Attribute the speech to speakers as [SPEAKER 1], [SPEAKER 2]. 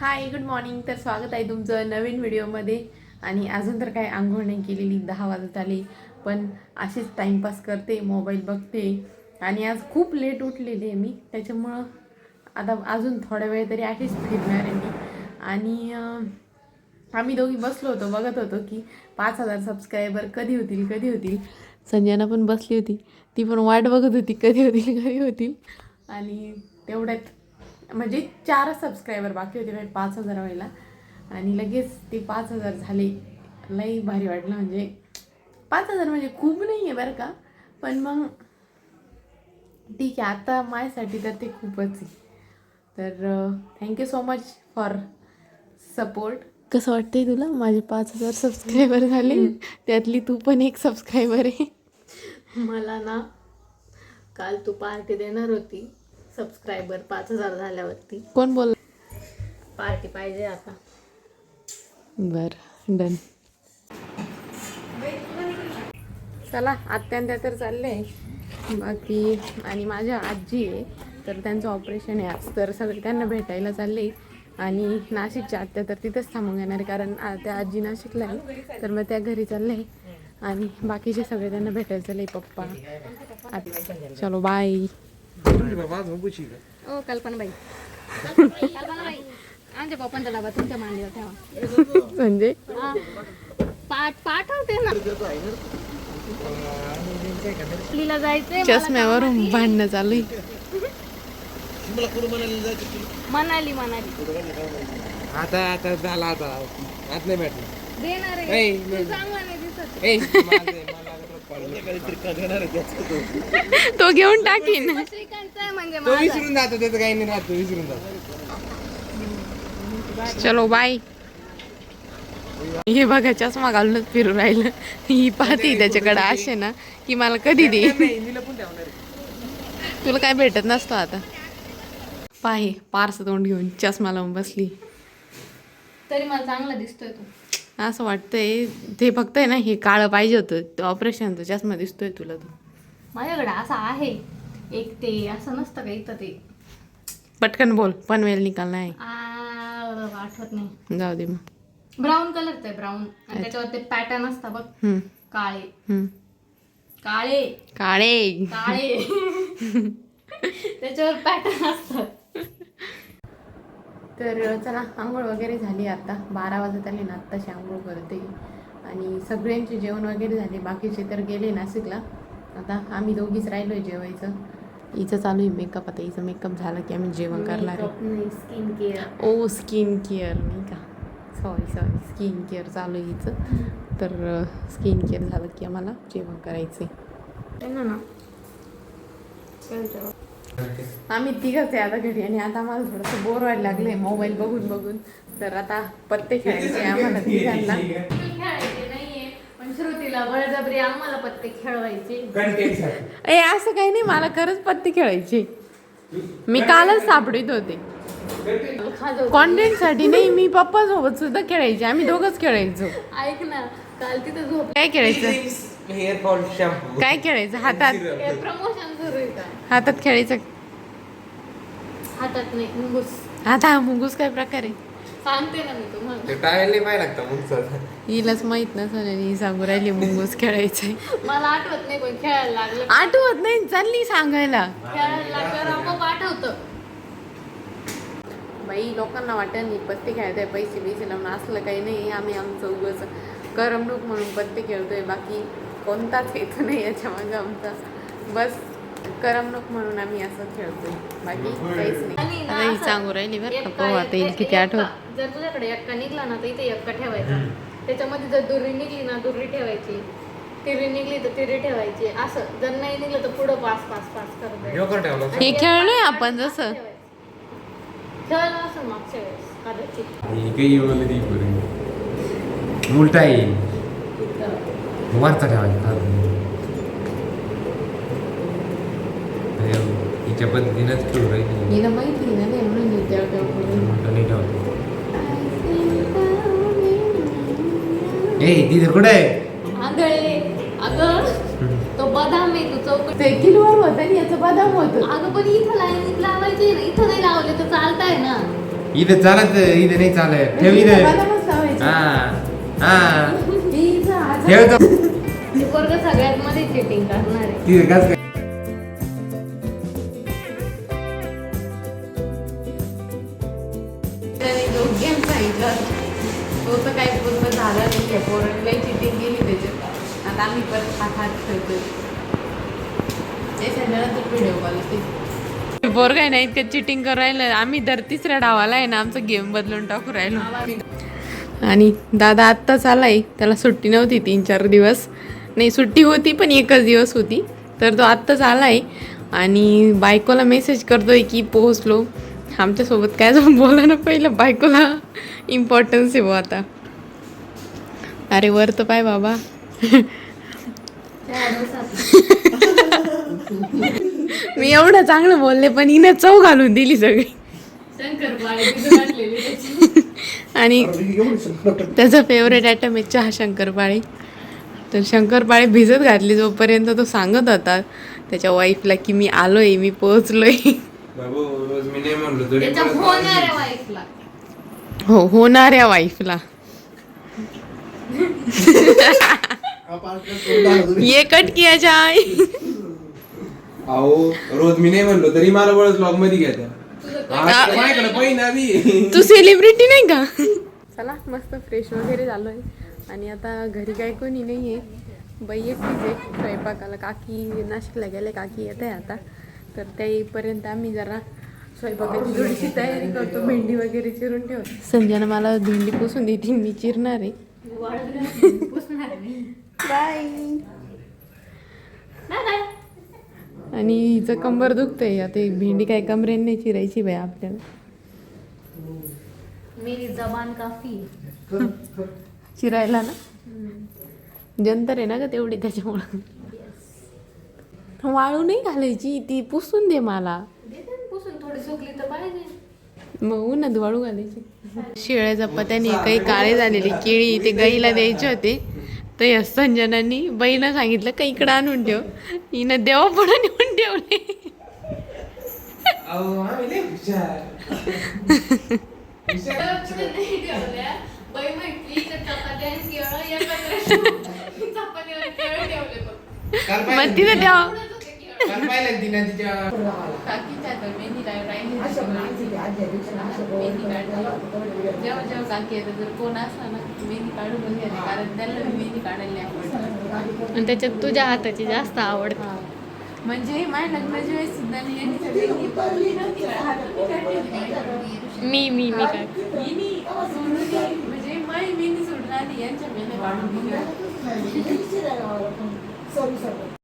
[SPEAKER 1] Hi good morning तर स्वागत आहे तुमचं नवीन व्हिडिओमध्ये. आणि अजून तर काय आंघोळ नाही केलेली दहा वाजत आले. पण असेच टाईमपास करते मोबाईल बघते. आणि आज खूप लेट उठलेली आहे मी. त्याच्यामुळं आता अजून थोडा वेळ तरी अशीच फिरणार आहे मी. आणि आम्ही दोघी बसलो होतो बघत होतो की पाच हजार सबस्क्रायबर कधी होतील कधी होतील. संजना पण बसली होती. ती पण वाट बघत होती कधी होतील कधी होतील. आणि तेवढ्यात म्हणजे चार सबस्क्रायबर बाकी होते म्हणजे पाच हजार व्हायला. आणि लगेच ते पाच हजार झाले. लई भारी वाटलं म्हणजे पाच हजार म्हणजे खूप नाही आहे बरं का. पण मग ठीक आहे आता माझ्यासाठी तर ते खूपच आहे. तर thank you so much for support कसं वाटतंय तुला? माझे पाच हजार सबस्क्रायबर झाले. त्यातली तू पण एक सबस्क्रायबर आहे.
[SPEAKER 2] मला ना काल तू पार्टी देणार होती. सबस्क्रायबर पाच हजार झाल्यावरती.
[SPEAKER 1] कोण बोल
[SPEAKER 2] पार्टी पाहिजे आता.
[SPEAKER 1] बर डन. चला आत्यान त्या तर चालले. बाकी आणि माझ्या आजी आहे तर त्यांचं ऑपरेशन आहे आज. तर सगळे त्यांना भेटायला चालले. आणि नाशिकच्या आत्या तर तिथंच थांबून येणार आहे कारण त्या आजी नाशिकला आहे. तर मग त्या घरी चालले. आणि बाकीचे सगळे त्यांना भेटायला चालले पप्पा. चलो बाय
[SPEAKER 2] ओ कल्पनाबाई. कल्पनाबाई. आमच्या पप्पांचा डबा तुमच्या मांडीवर ठेवा.
[SPEAKER 1] म्हणजे?
[SPEAKER 2] हा. पाठ पाठवते ना. लीला जायचंय मला
[SPEAKER 1] चष्म्यावरून भांडणं चालू
[SPEAKER 2] मनाली मनाली.
[SPEAKER 3] आता आता झाला आता. आता नाही भेटणार.
[SPEAKER 2] देणार
[SPEAKER 3] ऐ,
[SPEAKER 2] आहे.
[SPEAKER 3] नाही.
[SPEAKER 2] तू
[SPEAKER 1] घेऊन टाकीन.
[SPEAKER 2] म्हणजे
[SPEAKER 3] तो
[SPEAKER 2] माझा.
[SPEAKER 3] विसरून जातो त्याचं काही नाही राहतो विसरून जातो.
[SPEAKER 1] चलो बाय हे बघा चष्मा घालूनच फिरून राहिलं. ही पाहते त्याच्याकडे असे ना की मला कधी दे.
[SPEAKER 3] नाही मी लपून ठेवणार आहे.
[SPEAKER 1] तुला काय भेटत नसतो आता. पाहे पारस तोंड घेऊन चष्मा लावून बसली.
[SPEAKER 2] तरी मला चांगला दिसतोय तू.
[SPEAKER 1] असं वाटतंय. ते फक्त आहे ना हे काळं पाहिजे होतं. ऑपरेशनचा चष्मा दिसतोय तुला तो.
[SPEAKER 2] माझ्याकडे असं आहे. एक ते असं नसतं का इथं ते?
[SPEAKER 1] पटकन बोल. पनवेल निकाल नाही.
[SPEAKER 2] आठवत नाही.
[SPEAKER 1] जाऊ दे मग.
[SPEAKER 2] ब्राऊन कलरचं आहे ब्राऊन आणि त्याच्यावर ते पॅटर्न असतं बघ.
[SPEAKER 1] हम्म,
[SPEAKER 2] काळे.
[SPEAKER 1] हम्म.
[SPEAKER 2] काळे.
[SPEAKER 1] काळे.
[SPEAKER 2] काळे. त्याच्यावर पॅटर्न असतात
[SPEAKER 1] तर चला आंघोळ वगैरे झाली आता. बारा वाजत आले ना आत्ताशी आंघोळ करते. आणि सगळ्यांचे जेवण वगैरे झाले. बाकीचे तर गेले नाशिकला. आता आम्ही दोघीच राहिलो आहे जेवायचं. हिचं चालू आहे मेकअप आता हिचं मेकअप झालं की आम्ही जेवण करणार
[SPEAKER 2] स्किन केअर
[SPEAKER 1] ओ स्किन केअर नाही का? सॉरी सॉरी स्किन केअर चालू आहे हिचं. तर स्किन केअर झालं की आम्हाला जेवण करायचं आहे
[SPEAKER 2] ना.
[SPEAKER 1] आम्ही तिघच आहे आता घरी आणि आता आम्हाला थोडंसं बोर व्हायला लागले मोबाईल बघून बघून. तर आता पत्ते खेळायचे आम्हाला तिघांना.
[SPEAKER 2] खेळायचे नाहीये पण श्रुतीला बळजबरी आम्हाला पत्ते खेळवायचे.
[SPEAKER 3] Content.
[SPEAKER 1] ए असं काही नाही मला खरंच पत्ते खेळायचे. मी कालच सापडीत होते. कॉन्टेंटसाठी नाही मी पप्पा सोबत सुद्धा खेळायचे. आम्ही दोघंच खेळायचो.
[SPEAKER 2] ऐक ना काल तिथं झोप
[SPEAKER 1] काय खेळायचं?
[SPEAKER 3] हेअर फॉल शॅम्पू
[SPEAKER 1] काय खेळायचं? हातात.
[SPEAKER 2] प्रमोशन
[SPEAKER 1] हातात खेळायचं.
[SPEAKER 2] हातात नाही मुंगूस.
[SPEAKER 1] आता मुंगूस काय प्रकार आहे?
[SPEAKER 2] सांगते ना मी तुम्हाला.
[SPEAKER 3] ते टाळायला नाही पाहिजे लागतं मग
[SPEAKER 1] हिलाच माहीत नसेल आणि ही सांगू राहिली मुंगूस खेळायचंय.
[SPEAKER 2] मला आठवत नाही पण खेळायला लागलं.
[SPEAKER 1] आठवत नाही? चालली सांगायला.
[SPEAKER 2] खेळायला लागल्यावर आपोआप आठवतं.
[SPEAKER 1] बाई लोकांना वाटत नाही पत्ते खेळताय पैसे बिसे लावून असलं काही नाही. आम्ही आमचं उगच करमणूक म्हणून पत्ते खेळतोय बाकी कोणताच हेतू नाही याच्या मागं आमचा. बस करमणूक म्हणून आम्ही असं खेळतोय. बाकी काहीच नाही.
[SPEAKER 2] आणि ना
[SPEAKER 1] आता ही
[SPEAKER 2] असं
[SPEAKER 1] सांगू राहिली बरं का. पाहू आता येईल किती आठवत.
[SPEAKER 2] जर तुझ्याकडे एक्का निघला ना तर इथे एक्का ठेवायचा. त्याच्यामध्ये जर दुर्री निघली ना दुर्री ठेवायची. तिरी निघली तर तिरी ठेवायची. असं. जर नाही निघलं तर पुढं पाच पाच पाच करत
[SPEAKER 1] हे खेळलोय आपण जसं.
[SPEAKER 2] खेळलं असं मागच्या वेळेस कदाचित.
[SPEAKER 3] उलटा येईल. वरचा ठेवायचा हिच्या पद्धतीनंच खेळू राहिली
[SPEAKER 1] हिला माहिती ना ते म्हणून तेव्हा करून.
[SPEAKER 3] मोठं नाही ठेवलं ए तिथे कुठे? आहे
[SPEAKER 2] आंधळे अगं तो बदाम आहे तू चौकट
[SPEAKER 1] ते किलोवर होतं आणि याचं बदाम होतं
[SPEAKER 2] अगं पण इथं लाईनीत लावायचे ना इथं नाही लावले तर चालताय ना.
[SPEAKER 3] इथं चालत इथं नाही चालत ठेव इथं
[SPEAKER 1] लावायचं.
[SPEAKER 3] हा. हा
[SPEAKER 2] पोरग सगळ्यात मध्ये चिटिंग करणार आहे.
[SPEAKER 1] त्याने जो गेम सांगितला. तो तर काही पूर्ण झाला नाही आहे पोरांनी लई चिटिंग केली त्याच्यात. आता आम्ही परत हात हात खेळतोय. ते व्हिडिओ कॉल. काय इतकं चिटिंग करायला आम्ही दर तिसऱ्या डावाला आहे ना आमचा गेम बदलून टाकू राहिलो. आणि दादा आत्ताच आलाय. त्याला सुट्टी नव्हती तीन चार दिवस. नाही सुट्टी होती पण एकच दिवस होती. तर तो आत्ताच आलाय आणि बायकोला मेसेज करतोय की पोहोचलो. आमच्यासोबत काय जाऊन बोला ना पहिलं बायकोला इम्पॉर्टन्स आहे बुवा आता. अरे वर तर पाय बाबा. मी एवढं चांगलं बोलले पण हिनं चव घालून दिली सगळी. आणि त्याचा फेवरेट आयटम आहे चहा शंकरपाळी. तर शंकरपाळी भिजत घातली जोपर्यंत तो सांगत होता त्याच्या वाईफला की मी आलोय मी पोहोचलोय. हो होणाऱ्या वाईफला ये कट किया जाय
[SPEAKER 3] रोज मी नाही म्हणलो तरी मला बळच ब्लॉगमध्ये घ्या माझ्याकडे पहिना बी
[SPEAKER 1] तू सेलिब्रिटी नाही का? चला मस्त फ्रेश वगैरे झालोय. आणि आता घरी काय कोणी नाही आहे बाई एकटीच आहे स्वयंपाकाला काकी नाशिकला गेले काकी येत आहे आता. तर त्या येईपर्यंत आम्ही जरा स्वयंपाकाची थोडीशी तयारी करतो भेंडी वगैरे चिरून ठेवतो. संजना मला भेंडी पुसून देते मी चिरणार आहे. बाय आणि हिचं कंबर दुखतंय. आता ही भेंडी काय कमरेने नाही चिरायची बाई आपल्याला.
[SPEAKER 2] मेरी जबान काफी
[SPEAKER 1] चिरायला ना? जंतर आहे ना ग तेवढी त्याच्यामुळं. वाळू नाही घालायची ती पुसून दे मला.
[SPEAKER 2] पुसून थोडी सुकली तर पाहिजे.
[SPEAKER 1] मग उन्हात वाळू घालायची. शिळ्या चपात्याने काही काळे झालेली केळी ते गाईला द्यायचे होते. तर या संजनानी बाईनं सांगितलं का इकडं आणून ठेव. हिनं देवा पण नेऊन ठेवले.
[SPEAKER 3] अहो आम्ही
[SPEAKER 2] म्हटली तर
[SPEAKER 3] तिनं तिच्या
[SPEAKER 1] जेव्हा जेव्हा काकी येतात जर कोण असला ना मेहंदी काढून कारण त्याला मेहंदी काढायला आवडतं.
[SPEAKER 2] आणि त्याच्यात तुझ्या हाताची जास्त आवडते
[SPEAKER 1] म्हणजे माझ्या लग्नाच्या वेळेस सुद्धा मी मी.
[SPEAKER 2] मी मी मी काय.
[SPEAKER 1] म्हणजे माझी मेहंदी सोडून आली यांच्या मेहंदी काढून दिली